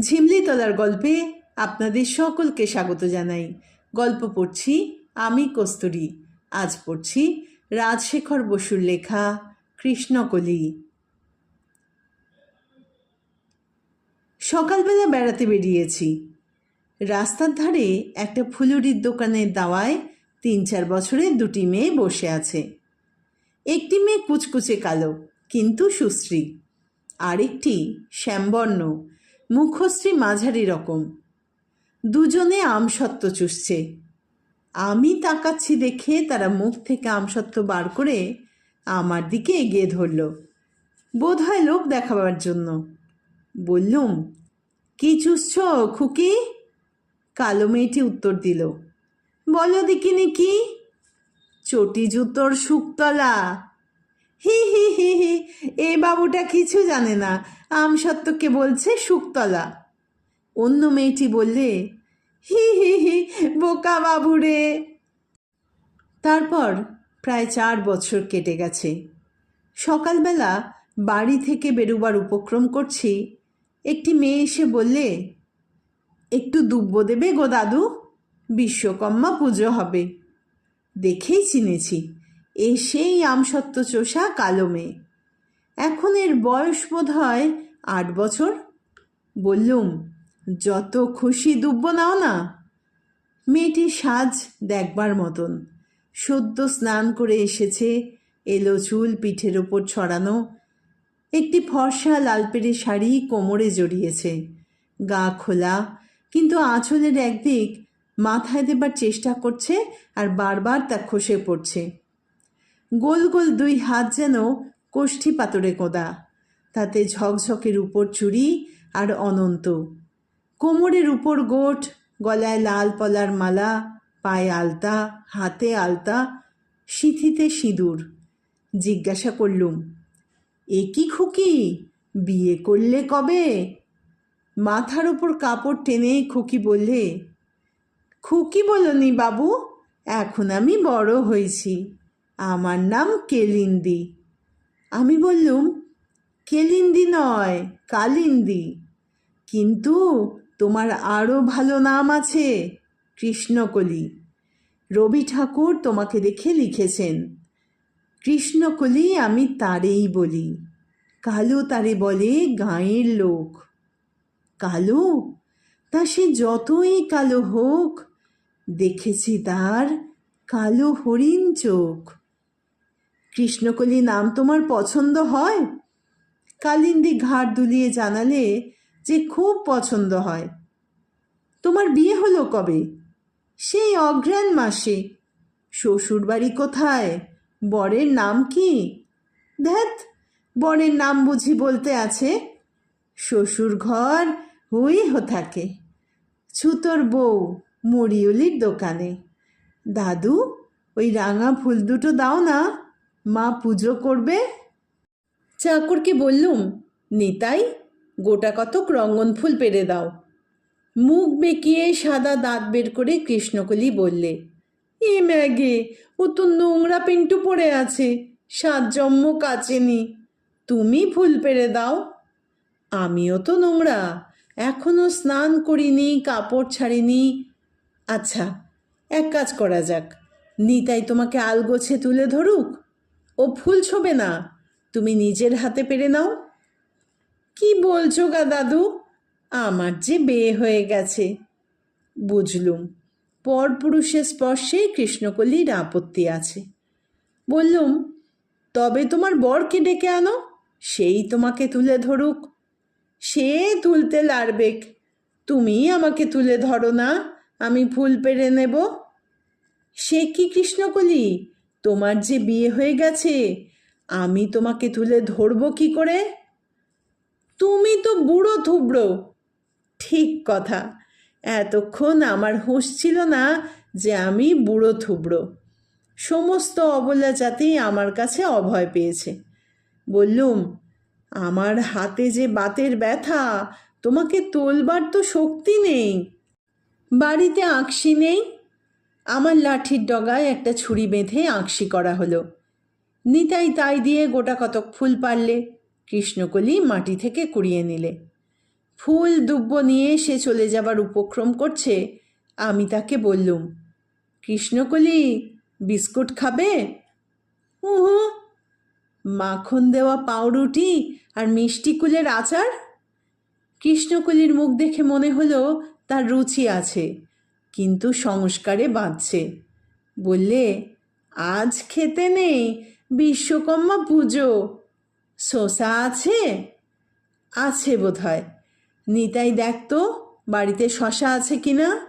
ঝিমলিতলার গল্পে আপনাদের সকলকে স্বাগত জানাই। গল্প পড়ছি আমি কস্তুরী। আজ পড়ছি রাজশেখর বসুর লেখা কৃষ্ণকলি। সকালবেলা বেড়াতে বেরিয়েছি। রাস্তার ধারে একটা ফুলুরির দোকানের দাওয়ায় তিন চার বছরের দুটি মেয়ে বসে আছে। একটি মেয়ে কুচকুচে কালো, কিন্তু সুশ্রী। আরেকটি শ্যামবর্ণ। মুখশ্রী মাঝারি রকম। দুজনে আমসত্ত্ব চুষছে। আমি তাকাচ্ছি দেখে তারা মুখ থেকে আমসত্ত্ব বার করে আমার দিকে এগিয়ে ধরল। বোধ হয় লোক দেখাবার জন্য। বললুম, কি চুষছ, খুকি? কালো মেয়েটি উত্তর দিল, বলো দেখিনি কি? চটি জুতোর শুকতলা। হি হি হি হি। এ বাবুটা কিছু জানে না। আমসত্ত্বকে বলছে শুকতলা। অন্য মেয়েটি বললে, হি হি হি, বোকা বাবু রে। তারপর প্রায় চার বছর কেটে গেছে। সকালবেলা বাড়ি থেকে বেরোবার উপক্রম করছি। একটি মেয়ে এসে বললে, একটু দুব্ব দেবে গো দাদু? বিশ্বকর্মা পুজো হবে। দেখেই চিনেছি। এ সেই আমসত্ত্ব চোষা কালো মেয়ে। এখন এর বয়স বোধ হয় আট বছর। বললুম, যত খুশি দুব্ব নাও না। মেয়েটির সাজ দেখবার মতন। সদ্য স্নান করে এসেছে, এলো চুল পিঠের ওপর ছড়ানো। একটি ফর্সা লালপেড়ে শাড়ি কোমরে জড়িয়েছে। গা খোলা, কিন্তু আঁচলের একদিক মাথায় দেবার চেষ্টা করছে আর বারবার তা খসে পড়ছে। গোল গোল দুই হাত যেন কোষ্ঠী পাতরে কোদা। তাতে ঝকঝকের উপর চুড়ি আর অনন্ত। কোমরের উপর গোট, গলায় লাল পলার মালা, পায়ে আলতা, হাতে আলতা, সিথিতে সিঁদুর। জিজ্ঞাসা করলুম, এ কি খুকি? বিয়ে করলে কবে? মাথার ওপর কাপড় টেনে খুকি বললে, খুকি বলনি বাবু, এখন আমি বড় হয়েছি। আমার নাম কেলিন্দি। আমি বললুম, কেলিন্দি নয়, কালিন্দি। কিন্তু তোমার আরও ভালো নাম আছে, কৃষ্ণকলি। রবি ঠাকুর তোমাকে দেখে লিখেছেন, কৃষ্ণকলি আমি তারেই বলি, কালো তারে বলে গাঁয়ের লোক। কালো, তা সে যতই কালো হোক, দেখেছি তার কালো হরিণ চোখ। কৃষ্ণকলি নাম তোমার পছন্দ হয়? কালিন্দি ঘাড় দুলিয়ে জানালে যে খুব পছন্দ হয়। তোমার বিয়ে হলো কবে? সেই অগ্রাণ মাসে। শ্বশুর বাড়ি কোথায়? বরের নাম কি? ধ্যাত বরের নাম বুঝি বলতে আছে। শ্বশুর ঘর হুই হো থাকে। ছুতোর বউ মুড়িউলির দোকানে। দাদু, ওই রাঙা ফুল দুটো দাও না। মা পুজো করবে? চাকরকে বললুম, নিতাই, গোটা কতক রঙ্গন ফুল পেরে দাও। মুখ বেঁকিয়ে সাদা দাঁত বের করে কৃষ্ণকলি বললে, এ ম্যাগে, ও তো নোংরা পেন্টু পড়ে আছে সাত জম্ম কাচেনি তুমি ফুল পেরে দাও। আমিও তো নোংরা, এখনও স্নান করিনি, কাপড় ছাড়িনি। আচ্ছা এক কাজ করা যাক, নিতাই তোমাকে আলগোছে তুলে ধরুক ও ফুল ছোবে না। তুমি নিজের হাতে পেরে নাও। কি বলছো গা দাদু? আমার যে বিয়ে হয়ে গেছে। বুঝলুম। পরপুরুষের স্পর্শে কৃষ্ণকলির আপত্তি আছে। বললুম, তবে তোমার বরকে ডেকে আনো। সেই তোমাকে তুলে ধরুক। সে তুলতে লারবেক। তুমি আমাকে তুলে ধরো না। আমি ফুল পেরে নেব। সে কি কৃষ্ণকলি? তোমার যে বিয়ে হয়ে গেছে, আমি তোমাকে তুলে ধরবো কি করে? তুমি তো বুড়ো থুবড়ো ঠিক কথা। এতক্ষণ আমার হুঁশ ছিল না যে আমি বুড়ো থুবড়ো সমস্ত অবলা জাতি আমার কাছে অভয় পেয়েছে। বললুম, আমার হাতে যে বাতের ব্যথা, তোমাকে তোলবার তো শক্তি নেই। বাড়িতে আঁকশি নেই? আমার লাঠির ডগায় একটা ছুরি বেঁধে আঁকশি করা হলো। নিতাই তাই দিয়ে গোটা কতক ফুল পারলে কৃষ্ণকলি মাটি থেকে কুড়িয়ে নিলে। ফুল দুব্য নিয়ে সে চলে যাবার উপক্রম করছে, আমি তাকে বললুম, কৃষ্ণকলি, বিস্কুট খাবে? উহু, মাখন দেওয়া পাউরুটি আর মিষ্টি কুলের আচার? কৃষ্ণকলির মুখ দেখে মনে হলো তার রুচি আছে। কিন্তু সংস্কারে বাঁধছে। বললে, আজ খেতে নেই, বিশ্বকর্মা পুজো। শশা আছে? আছে বোধ হয় নিতাই দেখ তো, বাড়িতে শশা আছে কি না?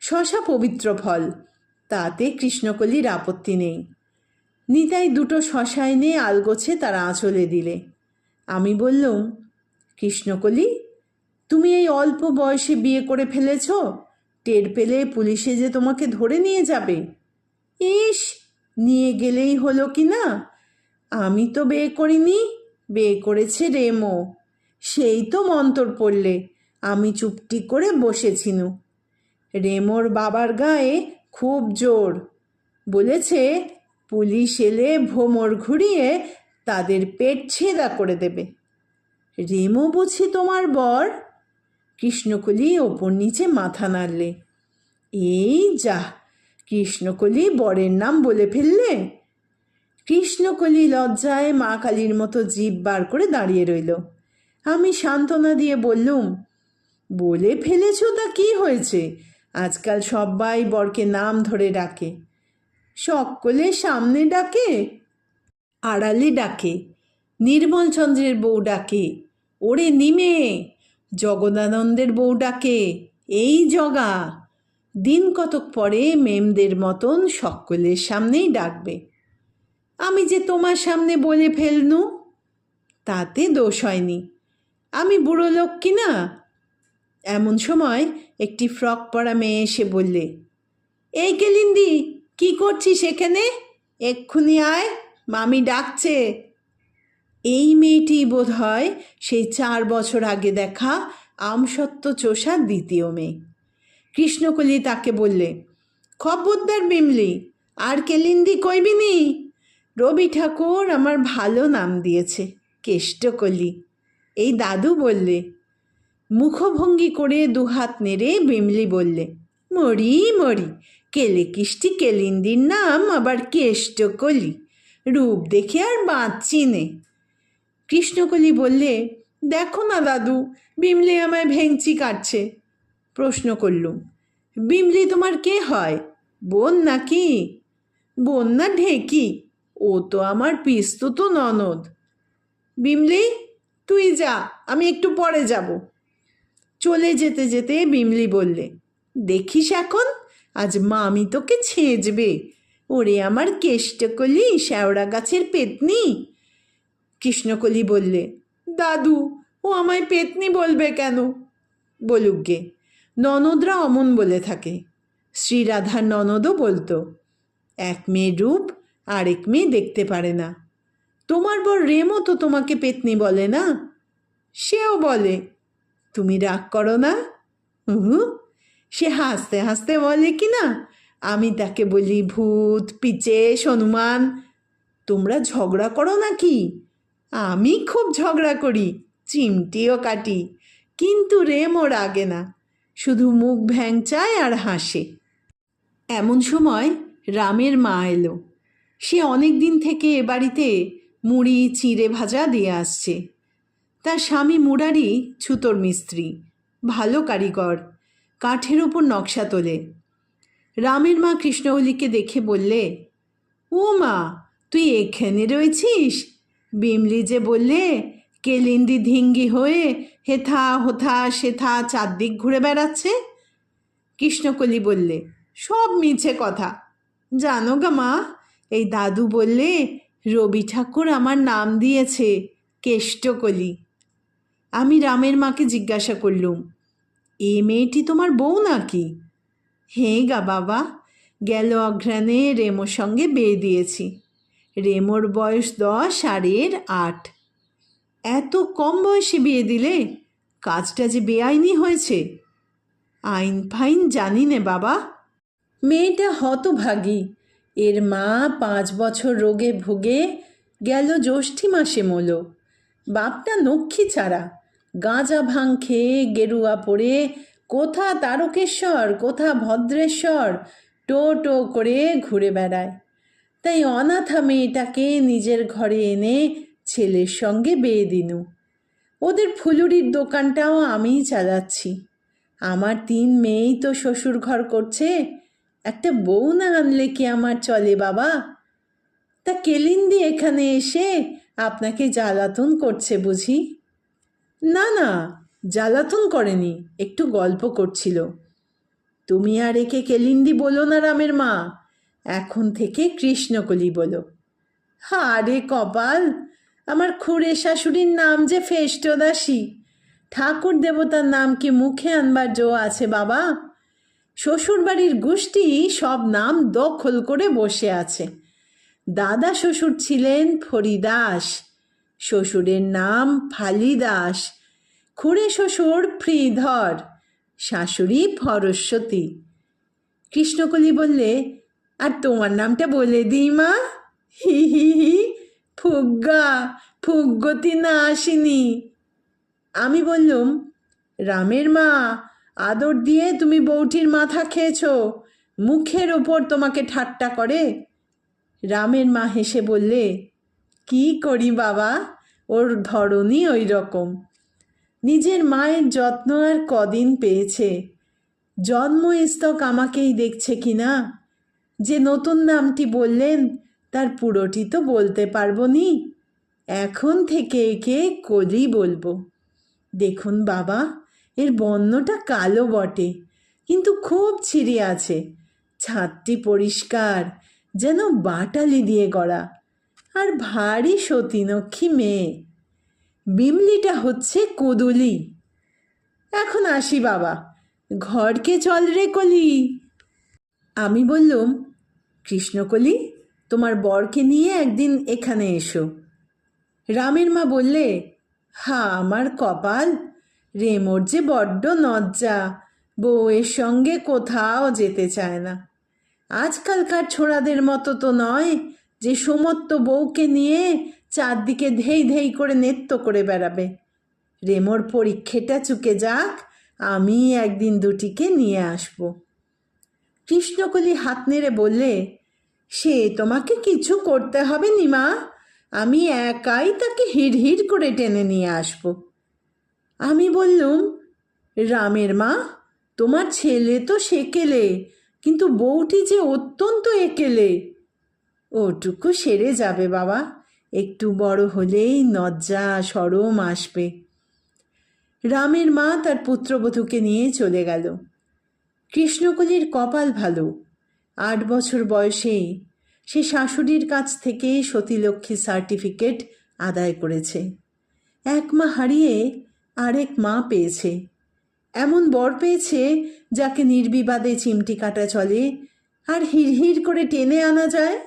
শশা পবিত্র ফল, তাতে কৃষ্ণকলির আপত্তি নেই। নিতাই দুটো শশা এনে আলগোছে তারা আঁচলে দিলে। আমি বললুম, কৃষ্ণকলি, তুমি এই অল্প বয়সে বিয়ে করে ফেলেছ? টের পেলে পুলিশে যে তোমাকে ধরে নিয়ে যাবে। ইস, নিয়ে গেলেই হলো কি না? আমি তো বিয়ে করিনি বিয়ে করেছে রেমো। সেই তো মন্তর পড়লে, আমি চুপটি করে বসেছিনু। রেমোর বাবার গায়ে খুব জোর, বলেছে পুলিশ এলে ভোমর ঘুরিয়ে তাদের পেট ছেদা করে দেবে। রেমো বুঝি তোমার বর? কৃষ্ণকলি ওপর নিচে মাথা নাড়লে। এই যা, কৃষ্ণকলি বরের নাম বলে ফেললে। কৃষ্ণকলি লজ্জায় মা কালীর মতো জিভ বার করে দাঁড়িয়ে রইল। আমি সান্ত্বনা দিয়ে বললুম, বলে ফেলেছ তা কি হয়েছে? আজকাল সবাই বরকে নাম ধরে ডাকে। সকলে সামনে ডাকে, আড়ালে ডাকে। নির্মলচন্দ্রের বউ ডাকে, ওরে নিমে! জগদানন্দের বউ ডাকে এই জগা। দিন কতক পরে মেমদের মতন সকলের সামনেই ডাকবে। আমি যে তোমার সামনে বলে ফেলনু, তাতে দোষ হয়নি। আমি বুড়ো লোক কি না? এমন সময় একটি ফ্রক পরা মেয়ে এসে বললে, এই কেলিন্দি, কি করছিস এখানে? এক্ষুনি আয়, মামি ডাকছে। এই মেয়েটি বোধ হয় সেই চার বছর আগে দেখা আমসত্ত্ব চোষার দ্বিতীয় মেয়ে। কৃষ্ণকলি তাকে বললে, খবরদার বিমলি, আর কেলিন্দি কইবিনি রবি ঠাকুর আমার ভালো নাম দিয়েছে, কেষ্টকলি। এই দাদু বললে, মুখভঙ্গি করে দুহাত নেড়ে বিমলি বললে, মরি মরি, কেলে কিষ্টি কেলিন্দির নাম আবার কেষ্টকলি। রূপ দেখে আর বাঁচছি নে। কৃষ্ণকলি বললে, দেখো না দাদু, বিমলি আমায় ভেঙচি কাটছে। প্রশ্ন করলুম, বিমলি তোমার কে হয়? বোন নাকি? বোন না ঢেকি, ও তো আমার পিস্তুত ননদ। বিমলি, তুই যা, আমি একটু পরে যাব। চলে যেতে যেতে বিমলি বললে, দেখিস এখন, আজ মামি তোকে ছেঁচবে। ওরে আমার কেষ্টকলি, শ্যাওড়া গাছের পেতনি। কৃষ্ণকলি বললে, দাদু, ও আমায় পেতনি বলবে কেন? বলুক গে ননদরা অমন বলে থাকে। শ্রীরাধার ননদও বলতো, এক মেয়ে রূপ আরেক মেয়ে দেখতে পারে না। তোমার বর রেমও তো তোমাকে পেতনি বলে না? সেও বলে, তুমি রাগ করো না? হুঁ সে হাসতে হাসতে বলে কি না? আমি তাকে বলি ভূত, পিচে হনুমান তোমরা ঝগড়া করো নাকি? আমি খুব ঝগড়া করি, চিমটিও কাটি। কিন্তু রেমও রাগে না, শুধু মুখ ভ্যাংচায় আর হাসে। এমন সময় রামের মা এলো। সে অনেক দিন থেকে এ বাড়িতে মুড়ি, চিঁড়ে ভাজা দিয়ে আসছে। তার স্বামী মুরারি ছুতোর মিস্ত্রি, ভালো কারিগর, কাঠের ওপর নকশা তোলে। রামের মা কৃষ্ণহলিকে দেখে বললে, ও মা, তুই এখানে রয়েছিস? বিমলি যে বললে, কেলিন্দি ধিঙ্গি হয়ে হেথা হোথা সেথা চারদিক ঘুরে বেড়াচ্ছে? কৃষ্ণকলি বললে, সব মিছে কথা। জানো গা মা, এই দাদু বললে, রবি ঠাকুর আমার নাম দিয়েছে, কেষ্টকলি। আমি রামের মাকে জিজ্ঞাসা করলুম, এ মেয়েটি তোমার বউ নাকি? হে গা বাবা, গেল অঘ্রাণে রেমোর সঙ্গে বিয়ে দিয়েছি। রেমোর বয়স দশ আর এর আট। এত কম বয়সে বিয়ে দিলে? কাজটা যে বেআইনি হয়েছে। আইন ফাইন জানি নে বাবা। মেয়েটা হতভাগী। এর মা পাঁচ বছর রোগে ভুগে গেল জ্যৈষ্ঠী মাসে মলো। বাপটা নক্ষী ছাড়া। গাঁজা ভাং খেয়ে গেরুয়া পরে কোথা তারকেশ্বর, কোথা ভদ্রেশ্বর? টো টো করে ঘুরে বেড়ায়। তাই অনাথা মেয়েটাকে নিজের ঘরে এনে ছেলের সঙ্গে বেয়ে দিনু। ওদের ফুলুরির দোকানটাও আমিই চালাচ্ছি। আমার তিন মেয়েই তো শ্বশুর ঘর করছে। একটা বউ না আনলে কি আমার চলে বাবা? তা কেলিন্দি এখানে এসে আপনাকে জ্বালাতন করছে বুঝি? না না, জ্বালাতন করেনি, একটু গল্প করছিল। তুমি আর একে কেলিন্দি বলো না রামের মা। এখন থেকে কৃষ্ণকলি বলো। হারে কপাল, আমার খুড়ে শাশুড়ির নাম যে ফেষ্টদাসী। ঠাকুর দেবতার নাম কি মুখে আনবার জো আছে বাবা? শ্বশুরবাড়ির গোষ্ঠী সব নাম দখল করে বসে আছে। দাদা শ্বশুর ছিলেন ফরিদাস, শ্বশুরের নাম ফালিদাস। খুড়ে শ্বশুর ফ্রিধর শাশুড়ি ফরস্বতী কৃষ্ণকলি বললে আর তোমার নামটা বলে দিই, মা। হি হি হি। ফুগ্গা, ফুগ্গতি না আসিনি। আমি বললুম, রামের মা, আদর দিয়ে তুমি বউটির মাথা খেয়েছো, মুখের ওপর তোমাকে ঠাট্টা করে? রামের মা হেসে বললে, কি করি বাবা, ওর ধরনই ওই রকম। নিজের মায়ের যত্ন আর কদিন পেয়েছে। জন্মস্তক আমাকেই দেখছে কি না যে নতুন নামটি বললেন, তার পুরোটি তো বলতে পারব নি। এখন থেকে একে কলি বলব। দেখুন বাবা, এর বর্ণটা কালো বটে, কিন্তু খুব ছিঁড়ে আছে। ছাদটি পরিষ্কার, যেন বাটালি দিয়ে গড়া, আর ভারী সতীনক্ষী মেয়ে। বিমলিটা হচ্ছে কুদুলি। এখন আসি বাবা, ঘরকে চল রে কলি। আমি বললুম কৃষ্ণকলি, তোমার বরকে নিয়ে একদিন এখানে এসো। রামের মা বললে, হা, আমার কপাল, রেমোর যে বড্ড নজ্জা, বউয়ের সঙ্গে কোথাও যেতে চায় না। আজকালকার ছোড়াদের মতো তো নয় যে সমত্ত বউকে নিয়ে চারদিকে ধেই ধেই করে নেত্য করে বেড়াবে। রেমোর পরীক্ষেটা চুকে যাক আমি একদিন দুটিকে নিয়ে আসব। কৃষ্ণকলি হাত নেড়ে বললে, সে তোমাকে কিছু করতে হবে নি মা। আমি একাই তাকে হিড় করে টেনে নিয়ে আসব। আমি বললুম, রামের মা, তোমার ছেলে তো সেকেলে, কিন্তু বউটি যে অত্যন্ত একেলে। ওটুকু সেরে যাবে বাবা, একটু বড় হলেই নজ্জা, সরম আসবে। রামের মা তার পুত্রবধূকে নিয়ে চলে গেল। কৃষ্ণকলির কপাল ভালো। আট বছর বয়সেই সে শাশুড়ির কাছ থেকে সতীলক্ষ্মী সার্টিফিকেট আদায় করেছে। এক মা হারিয়ে আরেক মা পেয়েছে। এমন বর পেয়েছে যাকে নির্বিবাদে চিমটি কাটা চলে আর হিড়হিড় করে টেনে আনা যায়।